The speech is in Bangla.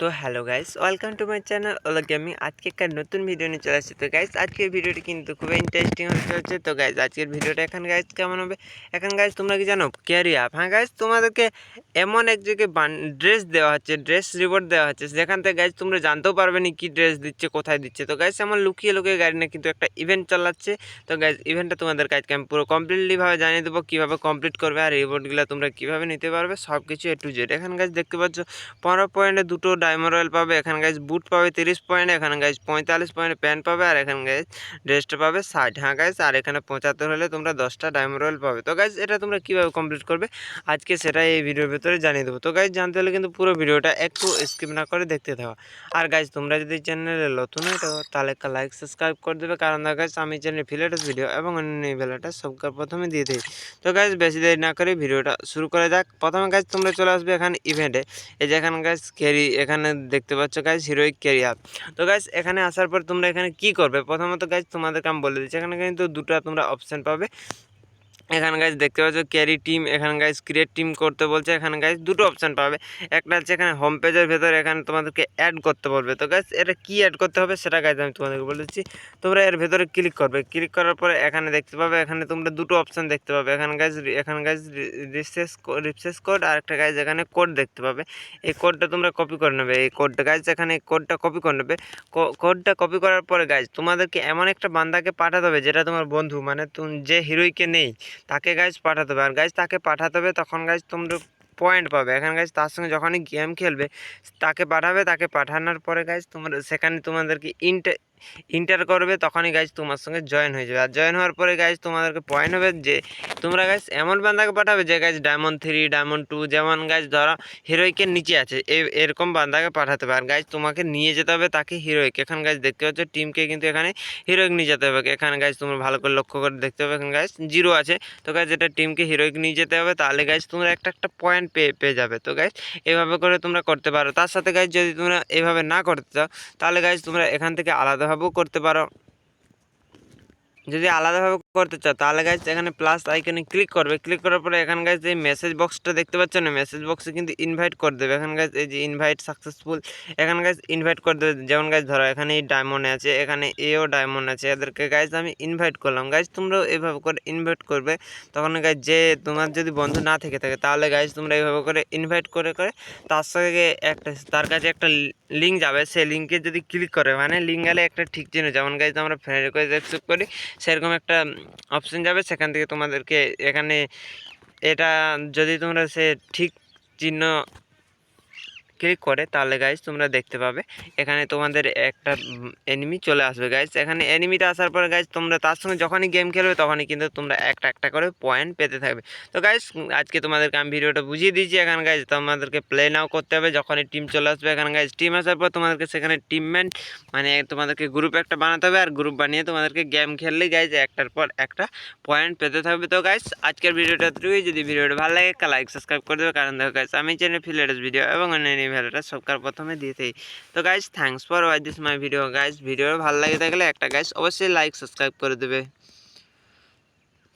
তো hello guys, welcome to my channel. Ola gaming আজকে একটা নতুন ভিডিও নিয়ে চলে আসছি। তো গাইস, আজকের ভিডিওটি কিন্তু খুবই ইন্টারেস্টিং হতে চলছে। তো গাইস, আজকের ভিডিওটা এখন গাইস কেমন হবে? এখন গাইস, তোমরা কি জানো? ক্যারি হ্যাঁ গাইস, তোমাদেরকে এমন এক জায়গায় ড্রেস দেওয়া হচ্ছে ড্রেস রিপোর্ট দেওয়া হচ্ছে। যেখান থেকে গাইস, তোমরা জানতেও পারবে না কী ড্রেস দিচ্ছে, কোথায় দিচ্ছে। তো গাইস আমার লুকিয়ে লুকিয়ে গাড়ি না কিন্তু একটা ইভেন্ট চালাচ্ছে। তো গাইস ইভেন্টটা তোমাদের কাজকে আমি পুরো কমপ্লিটলিভাবে জানিয়ে দেবো, কীভাবে কমপ্লিট করবে আর রিপোর্টগুলো তোমরা কীভাবে নিতে পারবে সব কিছু এ টু জেড এখানে গাইস, দেখতে পাচ্ছ, পনেরো পয়েন্টে দুটো ডায়মন্ড রয়্যাল পাবে, এখানে গাইজ বুট পাবে তিরিশ পয়েন্ট এখানে গাইজ পঁয়তাল্লিশ পয়েন্ট প্যান্ট পাবে আর এখানে গাইজ ড্রেসটা পাবে ষাট। হ্যাঁ গাইজ আর এখানে পঁচাত্তর হলে তোমরা দশটা ডায়মন্ড রয়্যাল পাবে। তো গাইজ এটা তোমরা কীভাবে কমপ্লিট করবে? আজকে সেটা এই ভিডিওর ভিতরে জানিয়ে দেবো। তো গাইজ জানতে হলে কিন্তু পুরো ভিডিওটা একটু স্কিপ না করে দেখতে থাকো। আর গাইজ তোমরা যদি চ্যানেলে নতুন হয়ে থাকো, তাহলে একটা লাইক সাবস্ক্রাইব করে দেবে। কারণ গাইজ আমি চ্যানেলে ফিলেটেস ভিডিও এবং অন্যান্য বেলাটা সবকার প্রথমে দিয়ে দিই। তো গাইজ বেশি দেরি না করে ভিডিওটা শুরু করে যাক। প্রথমে গাইজ তোমরা চলে আসবে এখানে ইভেন্টে এই যে এখানে গাইজ ক্যারি এখানে দেখতে পাচ্ছ গাইজ হিরোইক ক্যারিয়ার তো গাইজ এখানে আসার পর তোমরা এখানে কি করবে? প্রথমত গাইজ তোমাদেরকে আমি বলে দিচ্ছি, এখানে কিন্তু দুটো তোমরা অপশান পাবে। এখানে গাইজ দেখতে পাচ্ছ ক্যারি টিম এখানে গাইজ ক্রিয়েট টিম করতে বলছে, এখানে গাইজ দুটো অপশান পাবে। একটা হচ্ছে এখানে হোম পেজের ভেতরে এখানে তোমাদেরকে অ্যাড করতে বলবে। তো গাইজ এটা কী অ্যাড করতে হবে সেটা গাইজ আমি তোমাদেরকে বলে দিচ্ছি। তোমরা এর ভেতরে ক্লিক করবে। ক্লিক করার পরে এখানে দেখতে পাবে, এখানে তোমরা দুটো অপশান দেখতে পাবে। এখানে গাইজ এখানে গাইজ রিসেস রিসেস কোড আর একটা গাইজ এখানে কোড দেখতে পাবে। এই কোডটা তোমরা কপি করে নেবে। এই কোডটা গাইজ এখানে কোডটা কপি করে নেবে। কোডটা কপি করার পরে গাইজ তোমাদেরকে এমন একটা বান্দাকে পাঠাতে হবে যেটা তোমার বন্ধু মানে তুমি, যে হিরোইকে নেই। তাকে গাইজ পাঠাতে হবে। আর গাইজ তাকে পাঠাতে হবে, তখন গাইজ তোমরা পয়েন্ট পাবে। এখানে গাইজ তার সঙ্গে যখনই গেম খেলবে, তাকে পাঠাবে, তাকে পাঠানোর পরে গাইজ তোমরা, সেখানে তোমাদেরকে ইন্টে ইন্টার করবে, তখনই গাইজ তোমার সঙ্গে জয়েন হয়ে যাবে। আর জয়েন হওয়ার পরে গাইজ তোমাদেরকে পয়েন্ট হবে যে, তোমরা গাইজ এমন বান্দাকে পাঠাবে যে guys diamond three diamond two যেমন গাইজ ধরো হিরোইকের নিচে আছে এরকম বান্দাকে পাঠাতে হবে আর গাইজ তোমাকে নিয়ে যেতে হবে তাকে হিরোইক এখানে গাইজ দেখতে পাচ্ছ টিমকে কিন্তু এখানে হিরোইক নিয়ে যেতে হবে। এখানে গাইজ তোমরা ভালো করে লক্ষ্য করে দেখতে হবে, এখানে গাইজ জিরো আছে। তো গাইজ এটা টিমকে হিরোইক নিয়ে যেতে হবে, তাহলে গাইজ তোমরা একটা একটা পয়েন্ট পেয়ে পেয়ে যাবে। তো গাইজ এভাবে করে তোমরা করতে পারো। তার সাথে গাইজ যদি তোমরা এভাবে না করতে চাও, তাহলে গাইজ তোমরা এখান থেকে আলাদাভাবেও করতে পারো। যদি আলাদাভাবে করতে চাও, তাহলে গাইজ এখানে প্লাস আইকনে ক্লিক করবে। ক্লিক করার পরে এখানে গাইজ এই মেসেজ বক্সটা দেখতে পাচ্ছ না? মেসেজ বক্সে কিন্তু ইনভাইট করে দেবে। এখানে গাইজ এই যে ইনভাইট সাকসেসফুল এখানে গাইজ ইনভাইট করে দেবে। যেমন গাইজ ধরো, এখানে এই ডায়মন্ড আছে, এখানে এও ডায়মন্ড আছে। এদেরকে গাইজ আমি ইনভাইট করলাম। গাইজ তোমরাও এভাবে করে ইনভাইট করবে। তখন গাইজ যে তোমার যদি বন্ধু না থেকে থাকে, তাহলে গাইজ তোমরা এইভাবে করে ইনভাইট করে করে তার সঙ্গে একটা, তার কাছে একটা লিঙ্ক যাবে। সেই লিঙ্কে যদি ক্লিক করে মানে লিঙ্ক গেলে একটা ঠিক চিহ্ন যেমন গাইজ আমরা ফ্রেন্ড রিকোয়েস্ট অ্যাকসেপ্ট করি সেরকম একটা অপশন যাবে সেখান থেকে তোমাদেরকে এখানে এটা যদি তোমরা সে ঠিক চিহ্ন ক্লিক করে, তাহলে গাইজ তোমরা দেখতে পাবে। এখানে তোমাদের একটা এনিমি চলে আসবে গাইজ এখানে এনিমিতে আসার পরে গাইজ তোমরা তার সঙ্গে যখনই গেম খেলবে তখনই কিন্তু তোমরা একটা একটা করে পয়েন্ট পেতে থাকবে। তো গাইজ আজকে তোমাদেরকে আমি ভিডিওটা বুঝিয়ে দিয়েছি। এখানে গাইজ তোমাদেরকে প্লে নাও করতে হবে। যখনই টিম চলে আসবে, এখানে গাইজ টিম আসার পর তোমাদেরকে সেখানে টিমমেন্ট মানে তোমাদেরকে গ্রুপ একটা বানাতে হবে। আর গ্রুপ বানিয়ে তোমাদেরকে গেম খেললেই গাইজ একটার পর একটা পয়েন্ট পেতে থাকবে। তো গাইজ আজকের ভিডিওটা যদি ভিডিওটা ভালো লাগে লাইক সাবস্ক্রাইব করে দেবে। কারণ দেখো গাইজ আমি চ্যানেল ফিলেটাস ভিডিও এবং অন্যান্য ভ্যালুটা সবকার প্রথমে দিতেই তো guys thanks for watch this my video guys video ভালো লাগে থাকলে একটা গাইজ অবশ্যই লাইক সাবস্ক্রাইব করে দেবে।